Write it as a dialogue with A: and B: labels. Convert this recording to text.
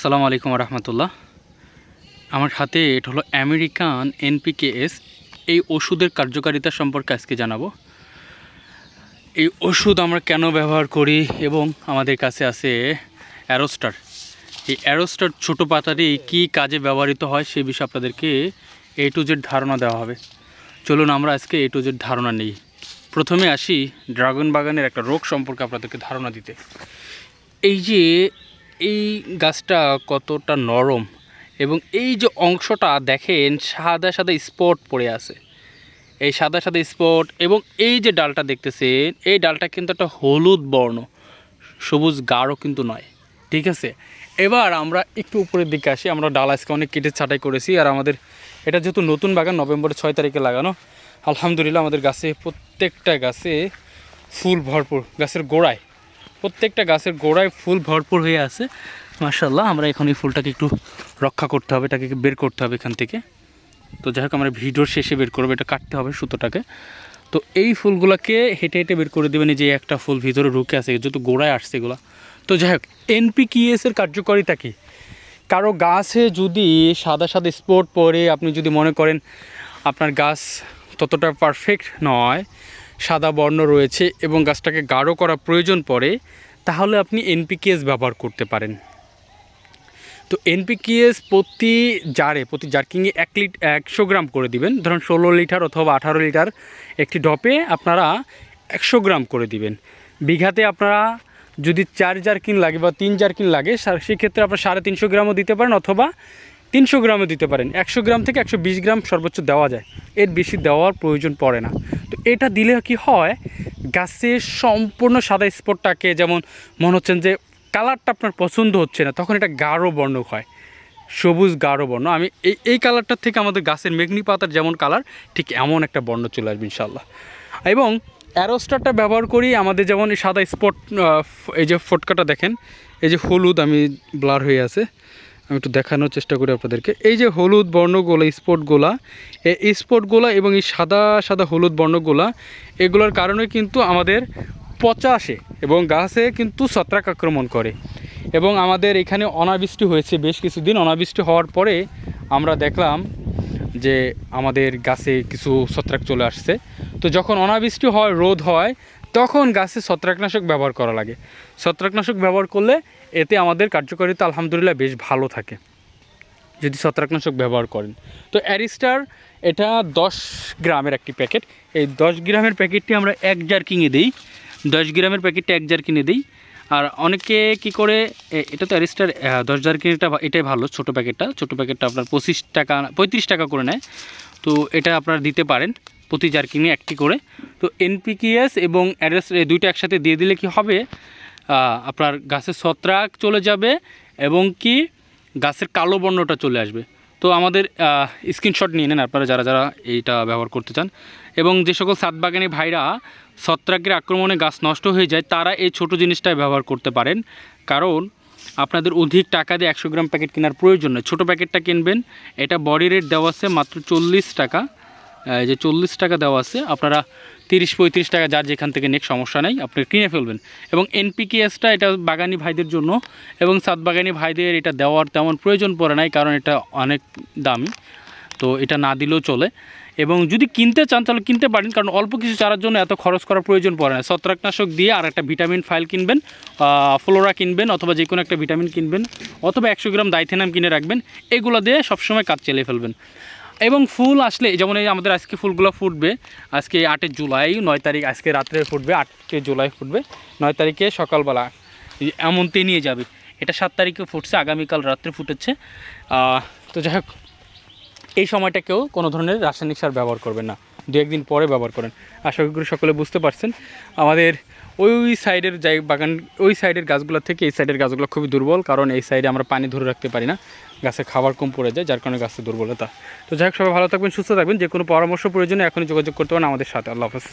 A: আসসালামু আলাইকুম রহমতুল্লাহ। আমার হাতে এটা হলো আমেরিকান এনপিকেএস। এই ওষুধের কার্যকারিতা সম্পর্কে আজকে জানাব। এই ওষুধ আমরা কেন ব্যবহার করি এবং আমাদের কাছে আছে অ্যারোস্টার। এই অ্যারোস্টার ছোটো পাতাটি কী কাজে ব্যবহৃত হয় সেই বিষয়ে আপনাদেরকে এ টু জেড ধারণা দেওয়া হবে। চলুন আমরা আজকে এ টু জেড ধারণা নিই। প্রথমে আসি ড্রাগন বাগানের একটা রোগ সম্পর্কে আপনাদেরকে ধারণা দিতে। এই যে এই গাছটা কতটা নরম এবং এই যে অংশটা দেখেন সাদা সাদা স্পট পড়ে আছে। এই সাদা সাদা স্পট এবং এই যে ডালটা দেখতেছেন, এই ডালটা কিন্তু একটা হলুদ বর্ণ, সবুজ গাঢ় কিন্তু নয়, ঠিক আছে? এবার আমরা একটু উপরের দিকে আসি, আমরা ডাল আজকে অনেক কেটে ছাঁটাই করেছি আর আমাদের এটা যেহেতু নতুন বাগান, নভেম্বরের ছয় তারিখে লাগানো, আলহামদুলিল্লাহ আমাদের গাছে প্রত্যেকটা গাছে ফুল ভরপুর, গাছের গোড়ায় প্রত্যেকটা গাছের গোড়ায় ফুল ভরপুর হয়ে আছে। মার্শাল্লাহ আমরা এখন এই ফুলটাকে একটু রক্ষা করতে হবে, এটাকে বের করতে হবে এখান থেকে। তো যাই হোক, আমরা ভিডিওর শেষে বের করব, এটা কাটতে হবে সুতোটাকে। তো এই ফুলগুলোকে হেঁটে হেঁটে বের করে দেবেন, এই যে একটা ফুল ভিতরে ঢুকে আছে যেহেতু গোড়ায় আসছে এগুলো। তো যাই হোক এনপিকিএস এর কার্যকারিতা কী? কারও গাছে যদি সাদা সাদা স্পট পরে আপনি যদি মনে করেন আপনার গাছ ততটা পারফেক্ট নয় সাদা বর্ণ রয়েছে এবং গাছটাকে গাঢ় করা প্রয়োজন পড়ে, তাহলে আপনি এনপিকেএস ব্যবহার করতে পারেন। তো এনপিকেএস প্রতি জারে, প্রতি জার্কিংয়ে এক লিট, একশো গ্রাম করে দিবেন। ধরুন ষোলো লিটার অথবা আঠারো লিটার একটি ডপে আপনারা একশো গ্রাম করে দিবেন। বিঘাতে আপনারা যদি চার জার্কিন লাগে বা তিন জার্কিন লাগে সেক্ষেত্রে আপনারা সাড়ে তিনশো গ্রামও দিতে পারেন অথবা তিনশো গ্রামও দিতে পারেন। একশো গ্রাম থেকে একশো বিশ গ্রাম সর্বোচ্চ দেওয়া যায়। এর বেশি দেওয়ার প্রয়োজন পড়ে না। এটা দিলে কি হয়? গাছের সম্পূর্ণ সাদা স্পটটাকে যেমন মনে হচ্ছেন যে কালারটা আপনার পছন্দ হচ্ছে না, তখন এটা গাঢ় বর্ণ হয়। সবুজ গাঢ় বর্ণ। আমি এই এই কালারটার থেকে আমাদের গাছের মেঘনি পাতার যেমন কালার, ঠিক এমন একটা বর্ণ চলে আসবে ইনশাল্লাহ এবং অ্যারোস্টারটা ব্যবহার করি আমাদের যেমন এই সাদা স্পট এই যে ফটকাটা দেখেন, এই যে হলুদ, আমি ব্লার হয়ে আছে। আমি একটু দেখানোর চেষ্টা করি আপনাদেরকে। এই যে হলুদ বর্ণগুলো স্পটগুলা এই স্পটগুলা এবং এই সাদা সাদা হলুদ বর্ণগুলা, এগুলোর কারণে কিন্তু আমাদের পচা আসে এবং গাছে কিন্তু ছত্রাক আক্রমণ করে। এবং আমাদের এখানে অনাবৃষ্টি হয়েছে বেশ কিছুদিন। অনাবৃষ্টি হওয়ার পরে আমরা দেখলাম যে আমাদের গাছে কিছু ছত্রাক চলে আসছে। তো যখন অনাবৃষ্টি হয়, রোদ হয়, তখন গাছে ছত্রাকনাশক ব্যবহার করা লাগে। ছত্রাকনাশক ব্যবহার করলে এতে আমাদের কার্যকারিতা আলহামদুলিল্লাহ বেশ ভালো থাকে, যদি ছত্রাকনাশক ব্যবহার করেন। তো অ্যারিস্টার, এটা দশ গ্রামের একটি প্যাকেট। এই দশ গ্রামের প্যাকেটটি আমরা এক জার কিনে দিই। দশ গ্রামের প্যাকেটটি এক জার কিনে দিই। আর অনেকে কি করে এটা তো অ্যারিস্টার দশ জার কিনেটা এটাই ভালো ছোটো প্যাকেটটা। ছোটো প্যাকেটটা আপনার পঁচিশ টাকা, পঁয়ত্রিশ টাকা করে নেয়। তো এটা আপনারা দিতে পারেন প্রতি জার কিনে একটি করে। তো এনপিকেএস এবং অ্যারেস এই দুইটা একসাথে দিয়ে দিলে কি হবে? আপনার গাছের ছত্রাক চলে যাবে এবং কি গাছের কালো বর্ণটা চলে আসবে। তো আমাদের স্ক্রিনশট নিয়ে নেন আপনারা যারা যারা এইটা ব্যবহার করতে চান। এবং যে সকল সাত বাগানি ভাইরা ছত্রাকের আক্রমণে গাছ নষ্ট হয়ে যায়, তারা এই ছোট জিনিসটাই ব্যবহার করতে পারেন। কারণ আপনাদের অধিক টাকা দিয়ে একশো গ্রাম প্যাকেট কেনার প্রয়োজন নয় ছোটো প্যাকেটটা কিনবেন, এটা বডি রেট দেওয়া আছে মাত্র চল্লিশ টাকা। যে চল্লিশ টাকা দেওয়া আছে, আপনারা তিরিশ পঁয়ত্রিশ টাকা যার যেখান থেকে নেক সমস্যা নেই, আপনি কিনে ফেলবেন। এবং এনপিকেএসটা এটা বাগানি ভাইদের জন্য, এবং সাত বাগানি ভাইদের এটা দেওয়ার তেমন প্রয়োজন পড়ে নাই, কারণ এটা অনেক দামি, তো এটা না দিলেও চলে। এবং যদি কিনতে চান, তাহলে কিনতে পারেন, কারণ অল্প কিছু চারার জন্য এত খরচ করার প্রয়োজন পড়ে না। ছত্রাকনাশক দিয়ে আর একটা ভিটামিন ফাইল কিনবেন ফ্লোরা কিনবেন, অথবা যে কোনো একটা ভিটামিন কিনবেন, অথবা একশো গ্রাম দাইথেনাম কিনে রাখবেন, এগুলো দিয়ে সবসময় কাজ চালিয়ে ফেলবেন। এবং ফুল আসলে, যেমন এই আমাদের আজকে ফুলগুলো ফুটবে, আজকে আটের জুলাই, নয় তারিখ, আজকে রাত্রে ফুটবে, আটে জুলাই ফুটবে, নয় তারিখে সকালবেলা এমনতে নিয়ে যাবে। এটা সাত তারিখে ফুটছে, আগামীকাল রাত্রে ফুটেছে। তো যাই হোক, এই সময়টা কেউ কোনো ধরনের রাসায়নিক সার ব্যবহার করবে না। দু একদিন পরে ব্যবহার করেন। আশা করি সকলে বুঝতে পারছেন। আমাদের ওই ওই সাইডের যাই বাগান, ওই সাইডের গাছগুলো থেকে এই সাইডের গাছগুলো খুবই দুর্বল, কারণ এই সাইডে আমরা পানি ধরে রাখতে পারি না। গাছে খাবার কম পড়ে যায়, যার কারণে গাছের দুর্বলতা। তো যাই হোক, সবাই ভালো থাকবেন, সুস্থ থাকবেন। যে কোনো পরামর্শ প্রয়োজনে এখনই যোগাযোগ করতে পারেন আমাদের সাথে। আল্লাহ হাফেজ।